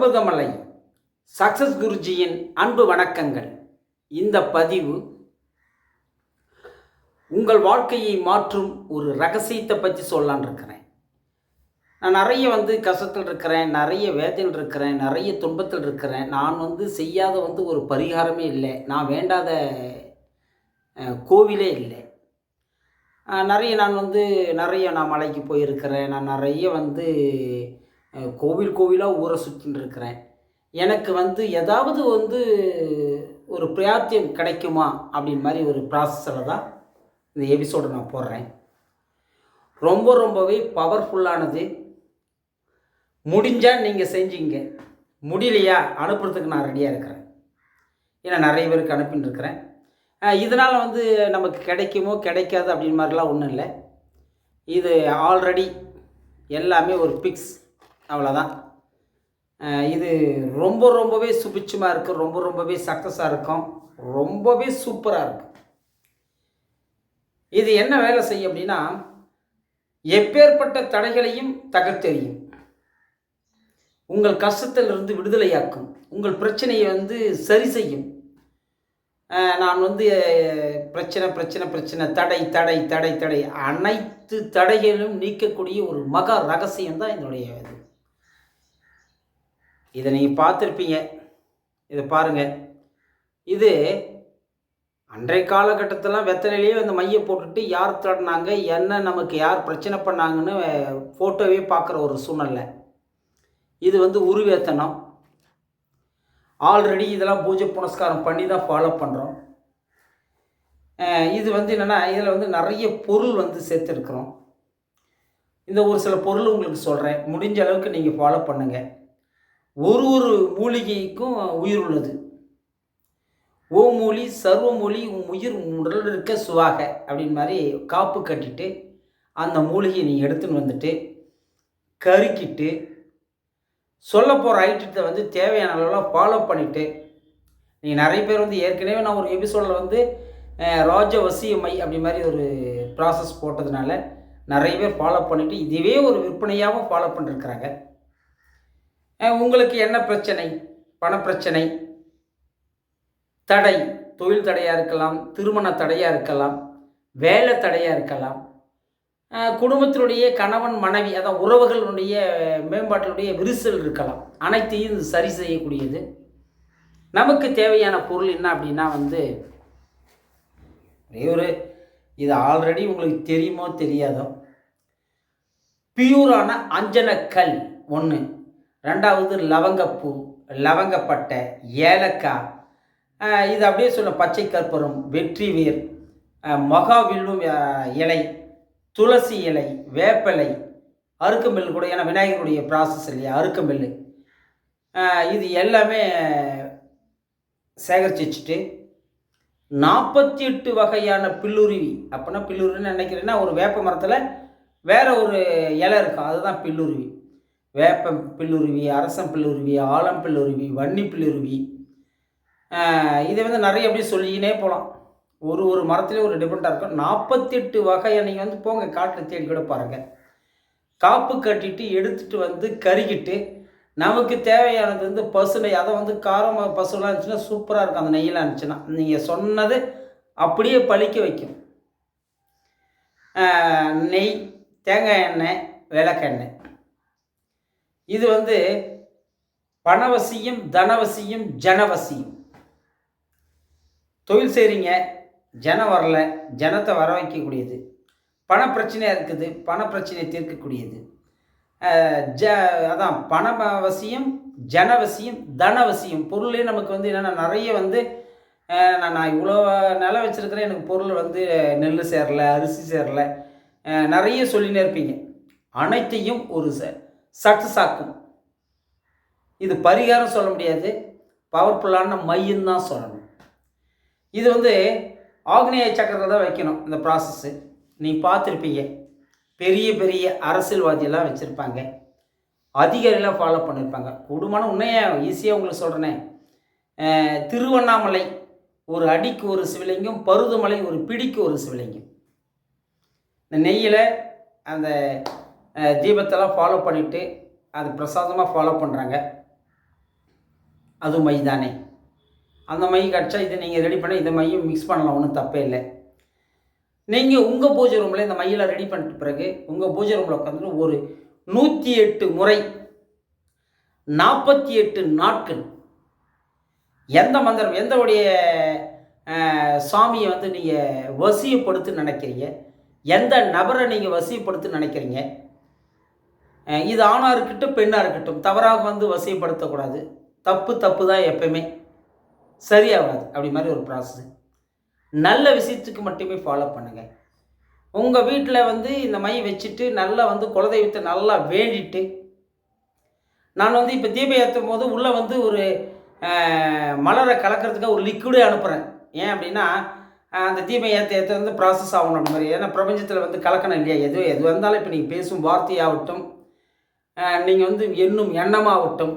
Parvathamalai success குருஜியின் அன்பு வணக்கங்கள். இந்த பதிவு உங்கள் வாழ்க்கையை மாற்றும் ஒரு ரகசியத்தை பற்றி சொல்லலான்னு இருக்கிறேன். நான் நிறைய வந்து கஷ்டத்தில் இருக்கிறேன் நிறைய வேதனையில் இருக்கிறேன் நிறைய துன்பத்தில் இருக்கிறேன். நான் வந்து செய்யாத வந்து ஒரு பரிகாரமே இல்லை. நான் வேண்டாத கோவிலே இல்லை. நிறைய நான் வந்து நிறைய நான் மலைக்கு போயிருக்கிறேன். நான் நிறைய வந்து கோவில் கோவிலாக ஊரை சுற்றின்னு இருக்கிறேன். எனக்கு வந்து ஏதாவது வந்து ஒரு பிரயாத்தியம் கிடைக்குமா அப்படின்னு மாதிரி ஒரு ப்ராசஸில் தான் இந்த எபிசோடை நான் போடுறேன். ரொம்ப ரொம்பவே பவர்ஃபுல்லானது முடிஞ்சால் நீங்கள் செஞ்சீங்க. முடியலையா? அனுப்புறதுக்கு நான் ரெடியாக இருக்கிறேன். ஏன்னா நிறைய பேருக்கு அனுப்பின்னு இருக்கிறேன். இதனால் வந்து நமக்கு கிடைக்குமோ கிடைக்காது அப்படின்னு மாதிரிலாம் ஒன்றும் இல்லை. இது ஆல்ரெடி எல்லாமே ஒரு பிக்ஸ் அவ்வளோதான் இது ரொம்ப ரொம்பவே சுபிட்சமாக இருக்கும் ரொம்ப ரொம்பவே சக்ஸஸாக இருக்கும் ரொம்பவே சூப்பராக இருக்கும் இது என்ன வேலை செய்யும் அப்படின்னா எப்பேற்பட்ட தடைகளையும் தகர்த்தெறியும். உங்கள் கஷ்டத்திலிருந்து விடுதலையாக்கும் உங்கள் பிரச்சனையை வந்து சரி செய்யும். நான் வந்து பிரச்சனை பிரச்சனை பிரச்சனை தடை தடை தடை தடை அனைத்து தடைகளும் நீக்கக்கூடிய ஒரு மகா ரகசியம் தான் என்னுடைய இது. இதை நீங்கள் பார்த்துருப்பீங்க. இதை பாருங்கள் இது அன்றைய காலகட்டத்திலாம் வெத்தலையிலேயே அந்த மையை போட்டுட்டு யார் தட்டினாங்க என்ன நமக்கு யார் பிரச்சனை பண்ணாங்கன்னு ஃபோட்டோவே பார்க்குற ஒரு சூழ்நிலை. இது வந்து உருவேத்தனம். ஆல்ரெடி இதெல்லாம் பூஜை புனஸ்காரம் பண்ணி தான் ஃபாலோ பண்ணுறோம் இது வந்து என்னென்னா இதில் வந்து நிறைய பொருள் வந்து சேர்த்துருக்குறோம். இந்த ஒரு சில பொருள் உங்களுக்கு சொல்கிறேன் முடிஞ்ச அளவுக்கு நீங்கள் ஃபாலோ பண்ணுங்கள் ஒரு ஒரு மூலிகைக்கும் உயிர் உள்ளது. ஓ மூலி சர்வ மூலி உயிர் உடல் இருக்க சுவாக அப்படின்னு மாதிரி காப்பு கட்டிட்டு அந்த மூலிகையை நீ எடுத்துன்னு வந்துட்டு கருக்கிட்டு சொல்ல போகிற ஐட்டத்தை வந்து தேவையான அளவில் ஃபாலோ பண்ணிவிட்டு நீங்கள் நிறைய பேர் வந்து ஏற்கனவே நான் ஒரு எபிசோடில் வந்து ராஜ வசியமை அப்படி மாதிரி ஒரு ப்ராசஸ் போட்டதுனால நிறைய பேர் ஃபாலோ பண்ணிவிட்டு இதுவே ஒரு விற்பனையாகவும் ஃபாலோ பண்ணிருக்கிறாங்க. உங்களுக்கு என்ன பிரச்சனை? பணப்பிரச்சனை தடை தொழில் தடையாக இருக்கலாம் திருமண தடையாக இருக்கலாம் வேலை தடையாக இருக்கலாம். குடும்பத்தினுடைய கணவன் மனைவி அதான் உறவுகளுடைய மேம்பாட்டினுடைய விரிசல் இருக்கலாம். அனைத்தையும் இது சரி செய்யக்கூடியது. நமக்கு தேவையான பொருள் என்ன அப்படின்னா வந்து ஒரே ஒரு இது ஆல்ரெடி உங்களுக்கு தெரியுமோ தெரியாதோ பியூரான அஞ்சனக்கல் ஒன்று ரெண்டாவது லவங்கப்பூ லவங்கப்பட்டை ஏலக்காய். இது அப்படியே சொல்ல பச்சை கற்பூரம் வெற்றி வேர் அஹ் மகாவில்லும் இலை துளசி இலை வேப்பிலை அருக்கமில் கூட ஏன்னா விநாயகருடைய ப்ராசஸ் இல்லையா அருக்கம்பெல் இது எல்லாமே சேகரித்து வச்சுட்டு நாற்பத்தி எட்டு வகையான பில்லுருவி. அப்படின்னா பில்லுருவின்னு நினைக்கிறேன்னா ஒரு வேப்ப மரத்தில் வேறு ஒரு இலை இருக்கும் அதுதான் பில்லுருவி. வேப்ப பில்லுருவி அரசம் பில்லுருவி ஆலம் பில்லுருவி வன்னி பில்லுருவி. இதை வந்து நிறைய அப்படியே சொல்லிக்கினே போகலாம் ஒரு ஒரு மரத்துலேயும் ஒரு டிஃப்ரெண்ட்டாக இருக்கும். நாற்பத்தெட்டு வகையை நீங்கள் வந்து போங்க காட்டில் தேடி கூட பாருங்கள் காப்பு கட்டிட்டு எடுத்துட்டு வந்து கருகிட்டு நமக்கு தேவையானது வந்து பசுனை அதை வந்து காரம் பசுலாம் இருந்துச்சுன்னா சூப்பராக இருக்கும். அந்த நெய்யெல்லாம் இருந்துச்சுன்னா. நீங்கள் சொன்னது அப்படியே பழிக்க வைக்கும். நெய் தேங்காய் எண்ணெய் விளக்கெண்ணெய். இது வந்து பணவசியம் தனவசியம் ஜனவசியம். தொழில் செய்கிறீங்க ஜனம் வரல ஜனத்தை வர வைக்கக்கூடியது. பண பிரச்சனையாக இருக்குது பண பிரச்சனையை தீர்க்கக்கூடியது ஜ அதான் பணவசியம் ஜனவசியம் தனவசியம். பொருளே நமக்கு வந்து என்னென்னா நிறைய வந்து நான் நான் இவ்வளோ நிலம் வச்சுருக்கிறேன் எனக்கு பொருள் வந்து நெல் சேரல அரிசி சேரல. நிறைய சொல்லினே இருப்பீங்க. அனைத்தையும் ஒரு ச சக்ஸஸ் ஆக்கும் இது பரிகாரம் சொல்ல முடியாது. பவர்ஃபுல்லான மையம் தான் சொல்லணும். இது வந்து ஆக்னேய சக்கரத்தில் தான் வைக்கணும் இந்த ப்ராசஸ்ஸு நீ பார்த்துருப்பீங்க. பெரிய பெரிய அரசியல்வாதியெல்லாம் வச்சுருப்பாங்க. அதிகாரிலாம் ஃபாலோ பண்ணியிருப்பாங்க குடும்பம்னு உன்னையே ஈஸியாக உங்களுக்கு சொல்கிறேனே திருவண்ணாமலை ஒரு அடிக்கு ஒரு சிவலிங்கம் பருதுமலை ஒரு பிடிக்கு ஒரு சிவலிங்கம். இந்த நெய்யில் அந்த தீபத்தெல்லாம் ஃபாலோ பண்ணிவிட்டு அது பிரசாதமாக ஃபாலோ பண்ணுறாங்க அது மை தானே அந்த மை கிடச்சா இதை நீங்கள் ரெடி பண்ண இந்த மையும் மிக்ஸ் பண்ணலாம் ஒன்றும் தப்பே இல்லை. நீங்கள் உங்கள் பூஜை ரூமில் இந்த மையெல்லாம் ரெடி பண்ணிட்ட பிறகு உங்கள் பூஜை ரூமில் உட்காந்துட்டு ஒரு நூற்றி எட்டு முறை நாற்பத்தி எட்டு நாட்கள் எந்த மந்திரம் எந்த உடைய சாமியை வந்து நீங்கள் வசியப்படுத்து நினைக்கிறீங்க? எந்த நபரை நீங்கள் வசியப்படுத்து நினைக்கிறீங்க? இது ஆணாக இருக்கட்டும் பெண்ணாக இருக்கட்டும் தவறாக வந்து வசைப்படுத்தக்கூடாது. தப்பு தப்பு தான் எப்பயுமே. சரியாகாது அப்படி மாதிரி ஒரு ப்ராசஸ் நல்ல விஷயத்துக்கு மட்டுமே ஃபாலோ பண்ணுங்கள் உங்கள் வீட்டில் வந்து இந்த மை வச்சுட்டு நல்லா வந்து குலதெய்வத்தை நல்லா வேண்டிட்டு நான் வந்து இப்போ தீபம் ஏற்றும் போது உள்ளே வந்து ஒரு மலரை கலக்கிறதுக்காக ஒரு லிக்விடே அனுப்புகிறேன் ஏன் அப்படின்னா அந்த தீபம் ஏற்ற ஏற்ற வந்து ப்ராசஸ் ஆகணும் அப்படி மாதிரி. ஏன்னா பிரபஞ்சத்தில் வந்து கலக்கணும் இல்லையா? எது எது வந்தாலும் இப்போ நீங்கள் பேசும் வார்த்தையாகட்டும் நீங்கள் வந்து எண்ணும் எண்ணமாகட்டும்.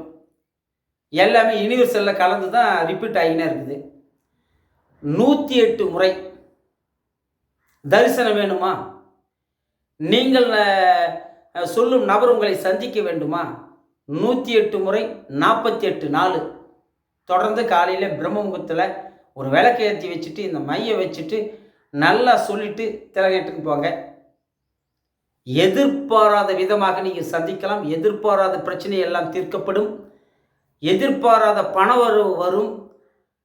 எல்லாமே யூனிவர்சலில் கலந்து தான் ரிப்பீட் ஆகினே இருக்குது. நூற்றி எட்டு முறை தரிசனம் வேணுமா? நீங்கள் சொல்லும் நபர் உங்களை சந்திக்க வேண்டுமா? நூற்றி எட்டு முறை நாற்பத்தி எட்டு நாள் தொடர்ந்து காலையில் பிரம்மமுகத்தில் ஒரு விளக்கை ஏற்றி வச்சுட்டு இந்த மையை வச்சுட்டு நல்லா சொல்லிட்டு திலகட்டுக்கு போங்க. எதிர்பாராத விதமாக நீங்கள் சந்திக்கலாம். எதிர்பாராத பிரச்சனை எல்லாம் தீர்க்கப்படும். எதிர்பாராத பண வரவு வரும்.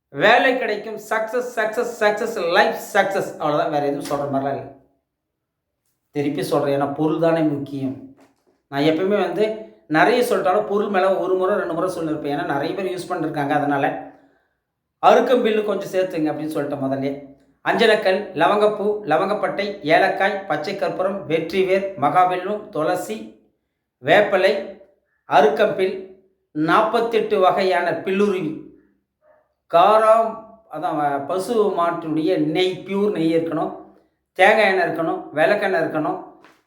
வேலை கிடைக்கும். Success success success life success அவ்வளோதான் வேறு எதுவும் சொல்கிற மாதிரிலாம் இல்லை. திருப்பி சொல்கிறேன் ஏன்னா பொருள் தானே முக்கியம். நான் எப்பயுமே வந்து நிறைய சொல்லிட்டாலும் பொருள் மேலே ஒரு முறை ரெண்டு முறை சொல்லியிருப்பேன். ஏன்னா நிறைய பேர் யூஸ் பண்ணிருக்காங்க. அதனால் அறுக்கம் பில்லு கொஞ்சம் சேர்த்துங்க அப்படின்னு சொல்லிட்டேன் முதல்ல. அஞ்சனக்கல் லவங்கப்பூ லவங்கப்பட்டை ஏலக்காய் பச்சை கற்பூரம் வெற்றிவேர் மகாவில்லு துளசி வேப்பலை அருக்கம்பில் நாற்பத்தெட்டு வகையான பில்லுருவி. காரம் அதான் பசு மாட்டினுடைய நெய் பியூர் நெய் இருக்கணும். தேங்காய் எண்ணெய் இருக்கணும் விளக்கெண்ணெய் இருக்கணும்.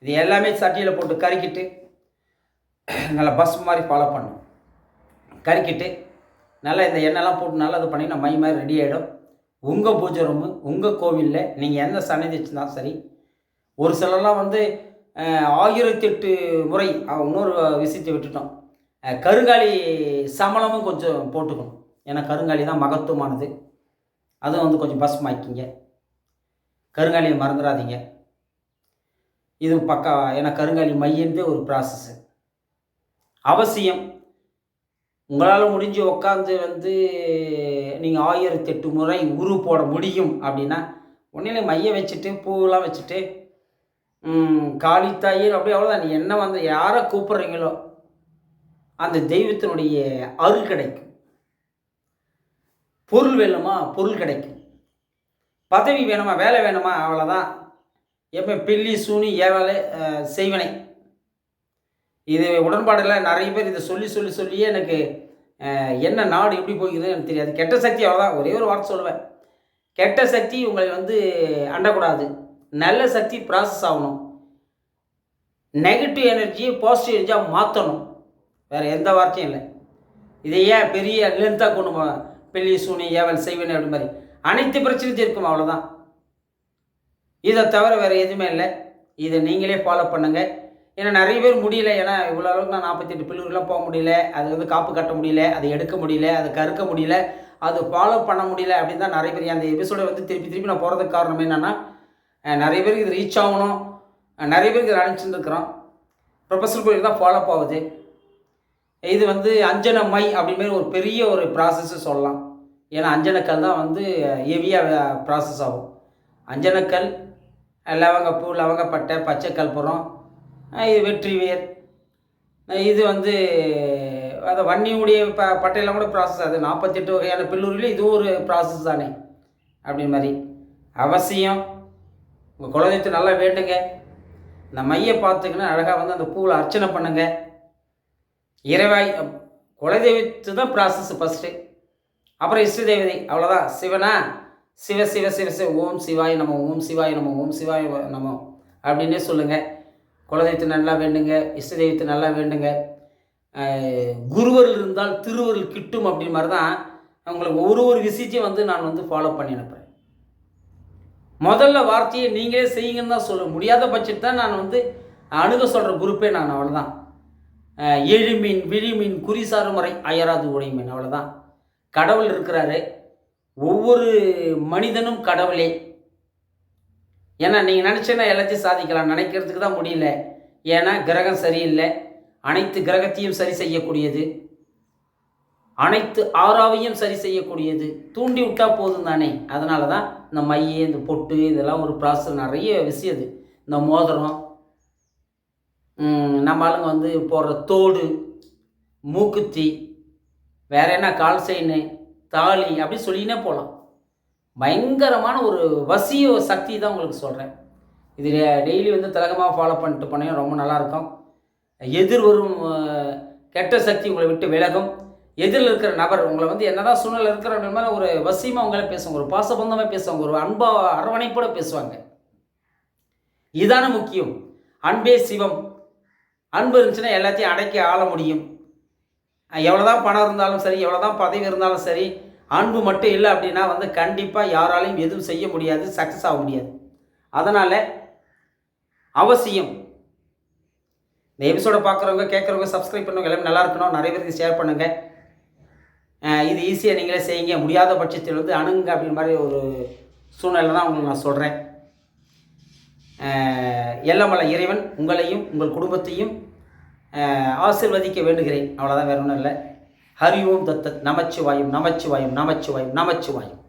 இது எல்லாமே சட்டியில் போட்டு கறிக்கிட்டு நல்லா பஸ் மாதிரி ஃபாலோ பண்ணும் கறிக்கிட்டு நல்லா இந்த எண்ணெய்லாம் போட்டு நல்லா இது பண்ணி நான் மை மாதிரி ரெடி ஆகிடும் உங்கள் பூஜை ரூமு உங்கள் கோவிலில் நீங்கள் எந்த சன்னதி வச்சுருந்தாலும் சரி ஒரு சிலர்லாம் வந்து ஆயிரத்தி எட்டு முறை இன்னொரு விஷயத்தை விட்டுட்டோம். கருங்காலி சமணமும் கொஞ்சம் போட்டுக்கணும். ஏன்னா கருங்காலி தான் மகத்துவமானது. அதுவும் வந்து கொஞ்சம் பஸ் மாய்க்கிங்க கருங்காலியை மறந்துடாதீங்க இது பக்கா ஏன்னா கருங்காலி மையன்றே ஒரு ப்ராசஸ்ஸு அவசியம் உங்களால் முடிஞ்சு உட்காந்து வந்து நீங்கள் ஆயிரத்தி எட்டு முறை உரு போட முடியும் அப்படின்னா ஒன்றிலே மைய வச்சுட்டு பூவெல்லாம் வச்சுட்டு ம், காளித்தாயி அப்படியே அவ்வளோதான் நீ என்ன வந்து யாரை கூப்பிட்றீங்களோ அந்த தெய்வத்தினுடைய அருள் கிடைக்கும். பொருள் வேணுமா? பொருள் கிடைக்கும். பதவி வேணுமா? வேலை வேணுமா? அவ்வளோதான் எப்போ பில்லி சூனி ஏவலை செய்வனை. இது உடன்பாடெல்லாம் நிறைய பேர் இதை சொல்லி சொல்லி சொல்லியே எனக்கு என்ன நாடு எப்படி போகுதுன்னு எனக்கு தெரியாது. கெட்ட சக்தி அவ்வளோதான் ஒரே ஒரு வார்த்தை சொல்லுவேன். கெட்ட சக்தி உங்களை வந்து அண்டக்கூடாது. நல்ல சக்தி ப்ராசஸ் ஆகணும். நெகட்டிவ் எனர்ஜியை பாசிட்டிவ் எனர்ஜியாக மாற்றணும் வேறு எந்த வார்த்தையும் இல்லை. இதை ஏன் பெரிய லென்த்தாக கொண்டு போ பெல்லி சூனி ஏவல் செய்வனே அப்படி மாதிரி. அனைத்து பிரச்சனையும் தீர்க்கும் அவ்வளோதான் இதை தவிர வேறு எதுவுமே இல்லை. இதை நீங்களே ஃபாலோ பண்ணுங்கள் ஏன்னா நிறைய பேர் முடியல. ஏன்னா இவ்வளோ அளவுக்கு நான் நாற்பத்தெட்டு பில்லூர்லாம் போக முடியல. அது வந்து காப்பு கட்ட முடியல. அதை எடுக்க முடியல. அதை கறுக்க முடியல. அது ஃபாலோ பண்ண முடியல அப்படின்னு தான் நிறைய பேர் அந்த எபிசோடை வந்து திருப்பி திருப்பி நான் போகிறதுக்கு காரணம் என்னென்னா நிறைய பேருக்கு இது ரீச் ஆகணும். நிறைய பேருக்கு இதை அனுப்பிச்சுட்டு இருக்கிறோம் ப்ரொஃபஸர் கோயில் தான் ஃபாலோ ஆகுது. இது வந்து அஞ்சன மை அப்படிமாரி ஒரு பெரிய ஒரு ப்ராசஸ்ஸு சொல்லலாம். ஏன்னா அஞ்சனக்கல் தான் வந்து ஹெவியாக ப்ராசஸ் ஆகும். அஞ்சனக்கல் லவங்கப்பூ லவங்கப்பட்டை பச்சை கற்பூரம் இது வெற்றிவேர் அஹ் இது வந்து அதை வன்னியுடைய ப பட்டையெல்லாம் கூட ப்ராசஸ் அது. நாற்பத்தெட்டு வகையான பில்லூரில் இதுவும் ஒரு ப்ராசஸ் தானே. அப்படி மாதிரி. அவசியம். உங்கள் குலதெய்வத்தை நல்லா வேண்டுங்க. இந்த மையை பார்த்துக்கின்னு அழகாக வந்து அந்த பூவில் அர்ச்சனை பண்ணுங்க. இறைவாய் குலதெய்வத்து தான் ப்ராசஸ் ஃபஸ்ட்டு அப்புறம் இஷ்ட தேவதை அவ்வளோதான் சிவனா? சிவ சிவ சிவ சிவ. ஓம் சிவாய் நம்ம ஓம் சிவாய் நம்ம ஓம் சிவாய் நம்ம அப்படின்னே சொல்லுங்கள் குலதெய்வத்தை நல்லா வேண்டுங்க இஷ்ட தெய்வத்தை நல்லா வேண்டுங்க. குருவரில் இருந்தால் திருவருள் கிட்டும் அப்படின்னு மாதிரி தான் உங்களுக்கு ஒரு ஒரு விஷயத்தையும் வந்து நான் வந்து ஃபாலோ பண்ணி அனுப்புகிறேன் முதல்ல வார்த்தையை நீங்களே செய்யுங்கன்னு தான் சொல்ல முடியாத பட்சத்தை தான் நான் வந்து அணுக சொல்கிற குரூப்பே நான் அவ்வளோதான் எழுமீன் விழிமீன் குறிசாறு முறை அயராது உடைமீன் அவ்வளோதான் கடவுள் இருக்கிறாரு. ஒவ்வொரு மனிதனும் கடவுளே. ஏன்னா நீங்கள் நினச்சேன்னா எல்லாத்தையும் சாதிக்கலாம். நினைக்கிறதுக்கு தான் முடியல. ஏன்னா கிரகம் சரியில்லை. அனைத்து கிரகத்தையும் சரி செய்யக்கூடியது. அனைத்து ஆறாவையும் சரி செய்யக்கூடியது. தூண்டி விட்டால் போதும் தானே. அதனால தான் இந்த மை இந்த பொட்டு இதெல்லாம் ஒரு ப்ராசஸ் நிறைய விஷயம் இது இந்த மோதிரம் நம்ம ஆளுங்க வந்து போடுற தோடு மூக்குத்தி வேற என்ன கால் செயின் தாலி அப்படி சொல்லினே போகலாம் பயங்கரமான ஒரு வசிய சக்தி தான் உங்களுக்கு சொல்கிறேன் இது டெய்லி வந்து திலகமாக ஃபாலோ பண்ணிட்டு போனீங்கன்னா ரொம்ப நல்லாயிருக்கும். எதிர் வரும் கெட்ட சக்தி உங்களை விட்டு விலகும். எதிரில் இருக்கிற நபர் உங்களை வந்து என்னதான் சூழ்நிலை இருக்கிற மாதிரி ஒரு வசியமாக உங்களை பேசுவாங்க. ஒரு பாசபந்தமாக பேசுவாங்க. ஒரு அன்பா அரவணைப்போட பேசுவாங்க. இதான முக்கியம். அன்பே சிவம். அன்பு இருந்துச்சுன்னா எல்லாத்தையும் அடக்கி ஆள முடியும். எவ்வளோதான் பணம் இருந்தாலும் சரி எவ்வளோதான் பதவி இருந்தாலும் சரி அன்பு மட்டும் இல்லை அப்படின்னா வந்து கண்டிப்பாக யாராலையும் எதுவும் செய்ய முடியாது சக்ஸஸ் ஆக முடியாது. அதனால் அவசியம். இந்த எபிசோடை பார்க்குறவங்க கேட்குறவங்க சப்ஸ்கிரைப் பண்ணவங்க எல்லாமே நல்லா இருக்கணும். நிறைய பேருக்கு ஷேர் பண்ணுங்கள் இது ஈஸியாக நீங்களே செய்யுங்க. முடியாத பட்சத்தில் வந்து அணுங்க அப்படின்ற மாதிரி ஒரு சூழ்நிலை தான் உங்களுக்கு நான் சொல்கிறேன் எல்லாம் இறைவன் உங்களையும் உங்கள் குடும்பத்தையும் ஆசிர்வதிக்க ஆசீர்வதிக்க வேண்டுகிறேன். அவ்வளோதான் வேற ஒன்றும் இல்லை. ஹரி ஓம் தத்தத் நமச்சிவாயும் நமச்சிவாயும் நமச்சிவாயும் நமச்சிவாயும்